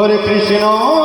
Hare Krishna.